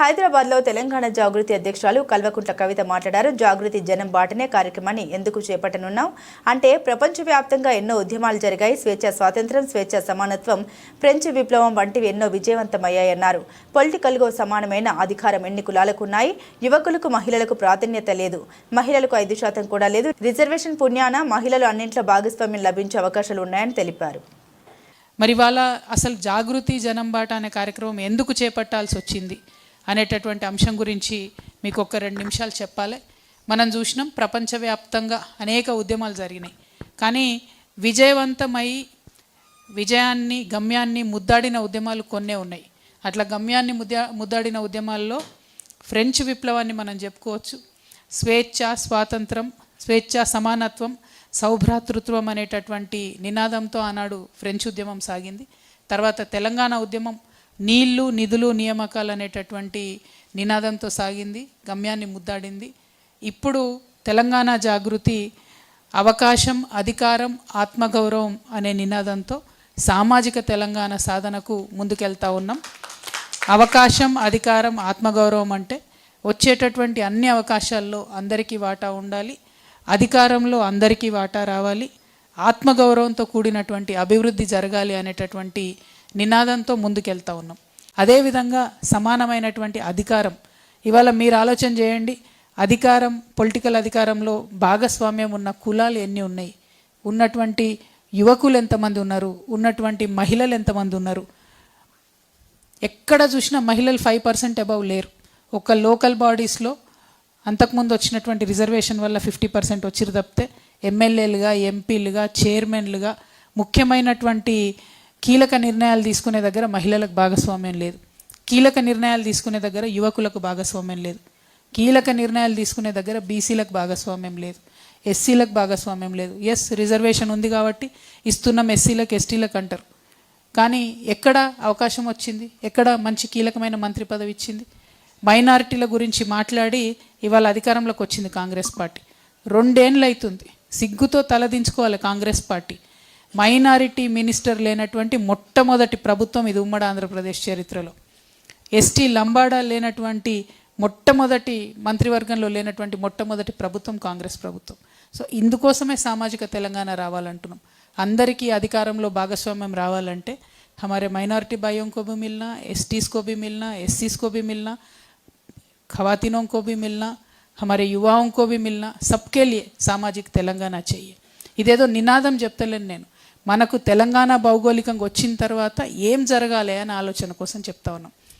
హైదరాబాద్లో తెలంగాణ జాగృతి అధ్యక్షురాలు కల్వకుంట్ల కవిత మాట్లాడారు. జాగృతి జనం బాటనే కార్యక్రమాన్ని ఎందుకు చేపట్టనున్నాం? అంటే ప్రపంచవ్యాప్తంగా ఎన్నో ఉద్యమాలు జరిగాయి. స్వేచ్ఛ స్వాతంత్రం స్వేచ్ఛ సమానత్వం ఫ్రెంచ్ విప్లవం వంటివి ఎన్నో విజయవంతమయ్యాయన్నారు. పొలిటికల్గా సమానమైన అధికారం ఎన్ని కులాలకు ఉన్నాయి యువకులకు మహిళలకు ప్రాధాన్యత లేదు. మహిళలకు ఐదు శాతం కూడా లేదు. రిజర్వేషన్ పుణ్యాన మహిళలు అన్నింట్లో భాగస్వామ్యం లభించే అవకాశాలు ఉన్నాయని తెలిపారు. మరి వాళ్ళ అసలు జాగృతి జనం బాట అనే కార్యక్రమం ఎందుకు చేపట్టాల్సి వచ్చింది అనేటటువంటి అంశం గురించి మీకు ఒక రెండు నిమిషాలు చెప్పాలి. మనం చూసినాం ప్రపంచవ్యాప్తంగా అనేక ఉద్యమాలు జరిగినాయి. కానీ విజయవంతమై విజయాన్ని గమ్యాన్ని ముద్దాడిన ఉద్యమాలు కొన్నే ఉన్నాయి. అట్లా గమ్యాన్ని ముద్దా ముద్దాడిన ఉద్యమాల్లో ఫ్రెంచ్ విప్లవాన్ని మనం చెప్పుకోవచ్చు. స్వేచ్ఛ స్వాతంత్రం స్వేచ్ఛ సమానత్వం సౌభ్రాతృత్వం అనేటటువంటి నినాదంతో ఆనాడు ఫ్రెంచ్ ఉద్యమం సాగింది. తర్వాత తెలంగాణ ఉద్యమం నీళ్ళు నిధులు నియామకాలు అనేటటువంటి నినాదంతో సాగింది గమ్యాన్ని ముద్దాడింది. ఇప్పుడు తెలంగాణ జాగృతి అవకాశం అధికారం ఆత్మగౌరవం అనే నినాదంతో సామాజిక తెలంగాణ సాధనకు ముందుకెళ్తా ఉన్నాం. అవకాశం అధికారం ఆత్మగౌరవం అంటే వచ్చేటటువంటి అన్ని అవకాశాల్లో అందరికీ వాటా ఉండాలి అధికారంలో అందరికీ వాటా రావాలి ఆత్మగౌరవంతో కూడినటువంటి అభివృద్ధి జరగాలి అనేటటువంటి నినాదంతో ముందుకెళ్తా ఉన్నాం. అదేవిధంగా సమానమైనటువంటి అధికారం. ఇవాళ మీరు ఆలోచన చేయండి అధికారం పొలిటికల్ అధికారంలో భాగస్వామ్యం ఉన్న కులాలు ఎన్ని ఉన్నాయి? ఉన్నటువంటి యువకులు ఎంతమంది ఉన్నారు? ఉన్నటువంటి మహిళలు ఎంతమంది ఉన్నారు? ఎక్కడ చూసినా మహిళలు ఫైవ్ పర్సెంట్ అబవ్ లేరు. ఒక లోకల్ బాడీస్లో అంతకుముందు వచ్చినటువంటి రిజర్వేషన్ వల్ల ఫిఫ్టీ పర్సెంట్ వచ్చిరు తప్పితే ఎమ్మెల్యేలుగా ఎంపీలుగా చైర్మన్లుగా ముఖ్యమైనటువంటి కీలక నిర్ణయాలు తీసుకునే దగ్గర మహిళలకు భాగస్వామ్యం లేదు. కీలక నిర్ణయాలు తీసుకునే దగ్గర యువకులకు భాగస్వామ్యం లేదు. కీలక నిర్ణయాలు తీసుకునే దగ్గర బీసీలకు భాగస్వామ్యం లేదు. ఎస్సీలకు భాగస్వామ్యం లేదు. ఎస్ రిజర్వేషన్ ఉంది కాబట్టి ఇస్తున్నాం ఎస్సీలకు ఎస్టీలకు అంటారు. కానీ ఎక్కడ అవకాశం వచ్చింది? ఎక్కడ మంచి కీలకమైన మంత్రి పదవి ఇచ్చింది? మైనారిటీల గురించి మాట్లాడి ఇవాళ అధికారంలోకి వచ్చింది కాంగ్రెస్ పార్టీ. రెండేళ్ళు అవుతుంది సిగ్గుతో తలదించుకోవాలి కాంగ్రెస్ పార్టీ. మైనారిటీ మినిస్టర్ లేనటువంటి మొట్టమొదటి ప్రభుత్వం ఇది ఉమ్మడి ఆంధ్రప్రదేశ్ చరిత్రలో ఎస్టీ లంబాడా లేనటువంటి మొట్టమొదటి మంత్రివర్గంలో లేనటువంటి మొట్టమొదటి ప్రభుత్వం కాంగ్రెస్ ప్రభుత్వం సో ఇందుకోసమే సామాజిక తెలంగాణ రావాలంటున్నాం అందరికీ అధికారంలో భాగస్వామ్యం రావాలంటే हमारे माइनॉरिटी भाइयों को भी मिलना एस को भी मिलना एस को भी मिलना खवातीनों को भी मिलना हमारे युवाओं को भी मिलना सबके लिए సామాజిక తెలంగాణ చెయ్యి ఇదేదో నినాదం చెప్తలేను నేను మనకు తెలంగాణ భౌగోళికంగా వచ్చిన తర్వాత ఏం జరగాలి అనే ఆలోచన కోసం చెప్తా ఉన్నాం.